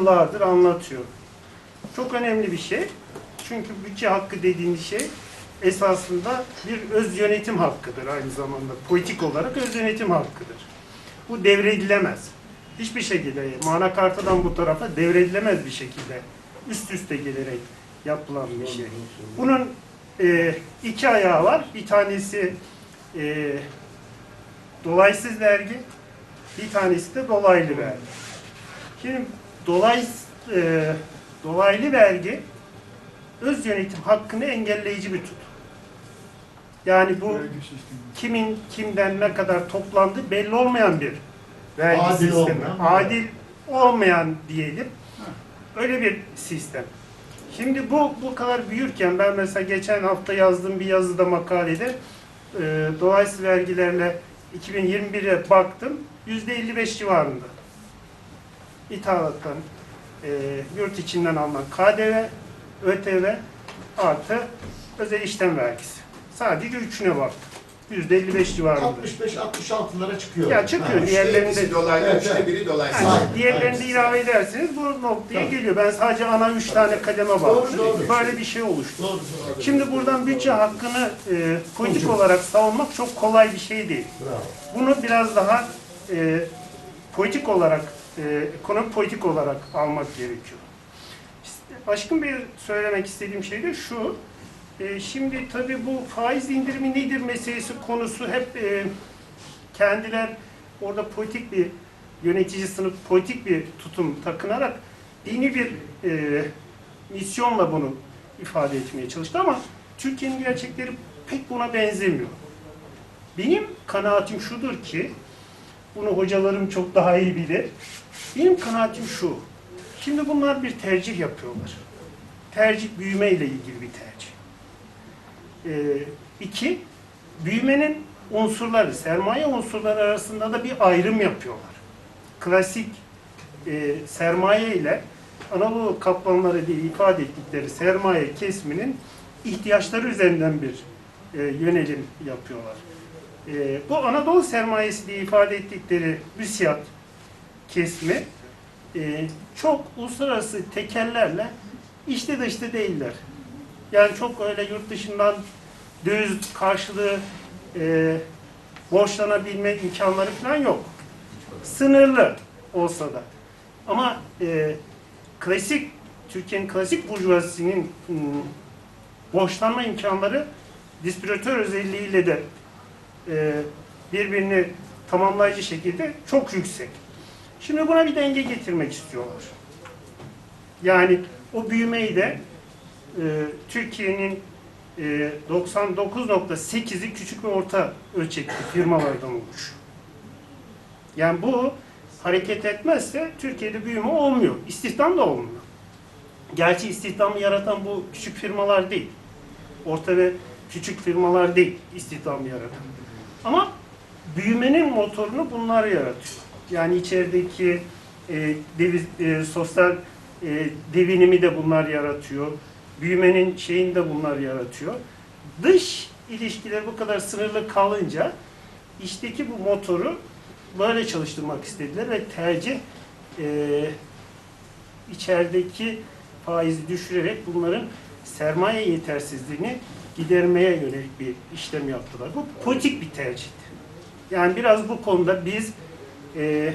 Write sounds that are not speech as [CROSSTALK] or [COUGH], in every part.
yıllardır anlatıyor. Çok önemli bir şey. Çünkü bütçe hakkı dediğiniz şey esasında bir öz yönetim hakkıdır aynı zamanda. Politik olarak öz yönetim hakkıdır. Bu devredilemez. Hiçbir şekilde mana kartadan bu tarafa devredilemez bir şekilde üst üste gelerek yapılan bir şey. Bunun e, iki ayağı var. Bir tanesi e, dolaysız vergi, bir tanesi de dolaylı vergi. Şimdi dolay, e, dolaylı vergi öz yönetim hakkını engelleyici bir tut. Yani bu kimin kimden ne kadar toplandı belli olmayan bir vergi Adil sistemi. olmayan. Adil olmayan diyelim. Öyle bir sistem. Şimdi bu bu kadar büyürken ben mesela geçen hafta yazdığım bir yazıda makalede e, dolayısız vergilerle 2021'e baktım. %55 civarında. İthalattan, e, yurt içinden alınan KDV, ÖTV artı özel işlem vergisi. Sadece üçüne baktım. %55 civarında. 65-66'lara çıkıyor. Ya çıkıyor. Ha. Diğerlerinde- Üçte dolaylı, Evet, üçte evet. biri dolaysız. Yani Aynen, diğerlerini de aynen. ilave ederseniz bu noktaya Tabii. geliyor. Ben sadece ana üç tane kademe baktım. doğru. Böyle bir şey oluştu. Doğru, doğru. Şimdi buradan bütçe hakkını e, politik olarak savunmak çok kolay bir şey değil. Bravo. Bunu biraz daha e, politik olarak, e, ekonomik politik olarak almak gerekiyor. Başka bir söylemek istediğim şey de şu. e, şimdi tabii bu faiz indirimi nedir meselesi konusu hep e, kendiler orada politik bir yönetici sınıf politik bir tutum takınarak dini bir e, misyonla bunu ifade etmeye çalıştı ama Türkiye'nin gerçekleri pek buna benzemiyor. Benim kanaatim şudur ki, bunu hocalarım çok daha iyi bilir. Benim kanaatim şu, şimdi bunlar bir tercih yapıyorlar. Tercih büyüme ile ilgili bir tercih. Ee, iki, büyümenin unsurları, sermaye unsurları arasında da bir ayrım yapıyorlar. Klasik e, sermaye ile Anadolu kaplanları diye ifade ettikleri sermaye kesiminin ihtiyaçları üzerinden bir e, yönelim yapıyorlar. E, bu Anadolu sermayesi diye ifade ettikleri müsiyat kesimi e, çok uluslararası tekellerle işte dışta değiller. Yani çok öyle yurt dışından döviz karşılığı e, borçlanabilme imkanları falan yok. Sınırlı olsa da. Ama e, klasik, Türkiye'nin klasik burjuvazisinin hmm, borçlanma imkanları distribütör özelliğiyle de e, birbirini tamamlayıcı şekilde çok yüksek. Şimdi buna bir denge getirmek istiyorlar. Yani o büyümeyi de e, Türkiye'nin e, 99.8'i küçük ve orta ölçekli firmalardan olmuş. Yani bu hareket etmezse Türkiye'de büyüme olmuyor. İstihdam da olmuyor. Gerçi istihdamı yaratan bu küçük firmalar değil. Orta ve küçük firmalar değil istihdamı yaratan. Ama büyümenin motorunu bunlar yaratıyor. Yani içerideki e, deviz, e, sosyal e, devinimi de bunlar yaratıyor. Büyümenin şeyini de bunlar yaratıyor. Dış ilişkiler bu kadar sınırlı kalınca içteki bu motoru böyle çalıştırmak istediler ve tercih e, içerideki faizi düşürerek bunların sermaye yetersizliğini gidermeye yönelik bir işlem yaptılar. Bu politik bir tercihti. Yani biraz bu konuda biz e,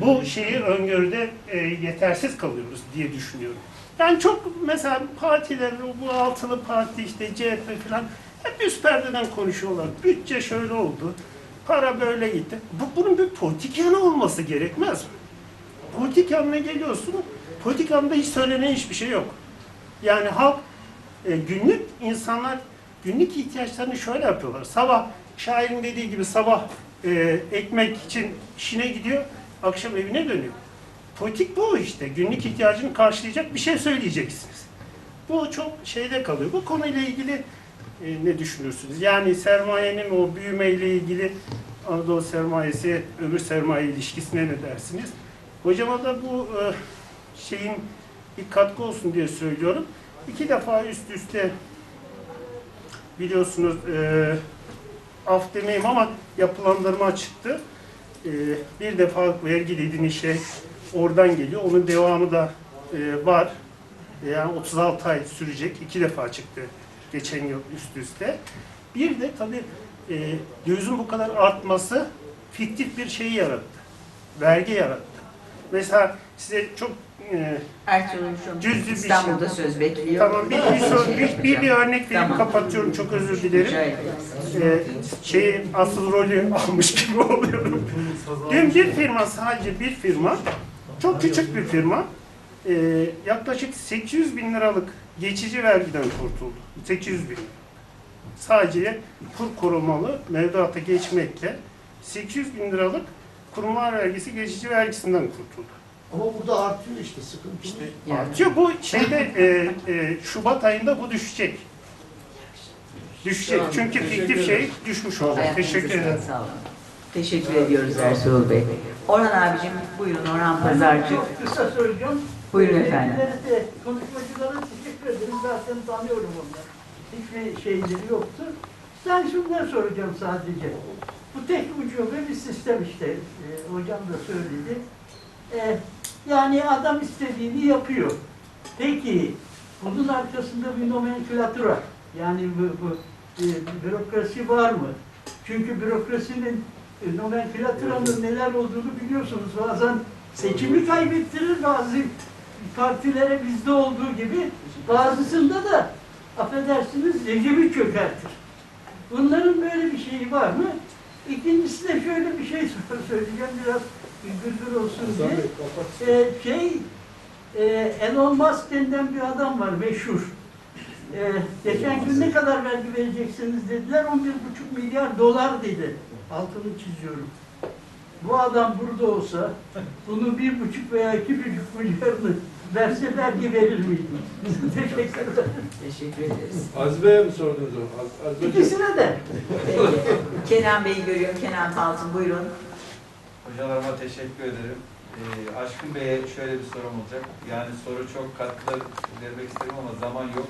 bu şeyi öngörüde e, yetersiz kalıyoruz diye düşünüyorum. Yani çok mesela partiler, bu altılı parti işte CHP falan hep üst perdeden konuşuyorlar. Bütçe şöyle oldu, para böyle gitti. Bu, bunun bir politik yanı olması gerekmez mi? Politik yanına geliyorsun, politik yanında hiç söylenen hiçbir şey yok. Yani halk e, günlük insanlar günlük ihtiyaçlarını şöyle yapıyorlar. Sabah şairin dediği gibi sabah e, ekmek için işine gidiyor, akşam evine dönüyor. Politik bu işte. Günlük ihtiyacını karşılayacak bir şey söyleyeceksiniz. Bu çok şeyde kalıyor. Bu konuyla ilgili e, ne düşünürsünüz? Yani sermayenin o büyümeyle ilgili Anadolu sermayesi, öbür sermaye ilişkisine ne dersiniz? Hocama da bu e, şeyin bir katkı olsun diye söylüyorum. İki defa üst üste biliyorsunuz e, af demeyeyim ama yapılandırma çıktı. E, bir defa vergi dediğiniz şey oradan geliyor. Onun devamı da e, var. Yani 36 ay sürecek. iki defa çıktı geçen yıl üst üste. Bir de tabii e, dövizin bu kadar artması fiktif bir şeyi yarattı. Vergi yarattı. Mesela size çok e, Cüzdü bir şey. İstanbul'da söz bekliyor. tamam bir, bir, bir, bir, bir örnek verip Tamam. kapatıyorum. Çok özür dilerim. E, şeyi asıl rolü [LAUGHS] almış gibi oluyorum. Dün bir firma sadece bir firma çok küçük bir firma e, yaklaşık 800 bin liralık geçici vergiden kurtuldu. 800 bin. Sadece kur korumalı mevduata geçmekle 800 bin liralık kurumlar vergisi geçici vergisinden kurtuldu. Ama burada artıyor işte sıkıntı. İşte Yani. Artıyor bu şeyde e, e, Şubat ayında bu düşecek. Düşecek. Çünkü fiktif şey düşmüş olacak. Ayaklarınıza Teşekkür ederim. Sağ olun. Teşekkür ediyoruz Ertuğrul Bey. Orhan abicim buyurun Orhan Pazarcı. Çok kısa söyleyeceğim. Buyurun efendim. Kendileri de konuşmacılara teşekkür ederim. Zaten tanıyorum onları. Hiçbir şeyleri yoktu. Ben şunları soracağım sadece. Bu tek ucube bir sistem işte. Ee, hocam da söyledi. Ee, yani adam istediğini yapıyor. Peki bunun arkasında bir nomenklatüra yani bu, bu e, bürokrasi var mı? Çünkü bürokrasinin e, nomenklatüranın neler olduğunu biliyorsunuz. Bazen seçimi kaybettirir bazı partilere bizde olduğu gibi bazısında da affedersiniz rejimi çökertir. Bunların böyle bir şeyi var mı? İkincisi de şöyle bir şey [LAUGHS] söyleyeceğim biraz güldür olsun diye. Ee, şey, e, Elon Musk denilen bir adam var meşhur. Ee, geçen gün ne kadar vergi vereceksiniz dediler, 11,5 milyar dolar dedi. Altını çiziyorum. Bu adam burada olsa bunu bir buçuk veya iki buçuk milyarını verse vergi verir miydi? [LAUGHS] Teşekkür ederim. Teşekkür ederiz. Azbe'ye mi sordunuz onu? Az- Azbe İkisine de. Peki. Kenan Bey'i görüyorum. Kenan Paltın buyurun. Hocalarıma teşekkür ederim. Ee, Aşkın Bey'e şöyle bir sorum olacak. Yani soru çok katlı vermek isterim ama zaman yok.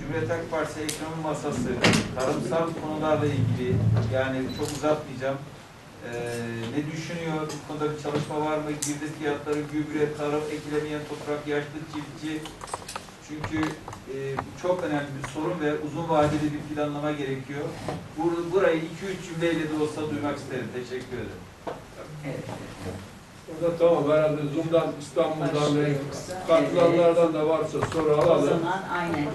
Cumhuriyet, Halk Partisi ekonomi masası tarımsal konularla ilgili yani çok uzatmayacağım. Ee, ne düşünüyor? Bu konuda bir çalışma var mı? Girdi fiyatları, gübre, tarım, ekilemeyen toprak, yaşlı çiftçi. Çünkü e, çok önemli bir sorun ve uzun vadeli bir planlama gerekiyor. Bur- Burayı 2-3 cümleyle de olsa duymak isterim. Teşekkür ederim. Evet. O da tamam herhalde Zoom'dan İstanbul'dan ve katılanlardan da varsa soru O alalım. zaman aynen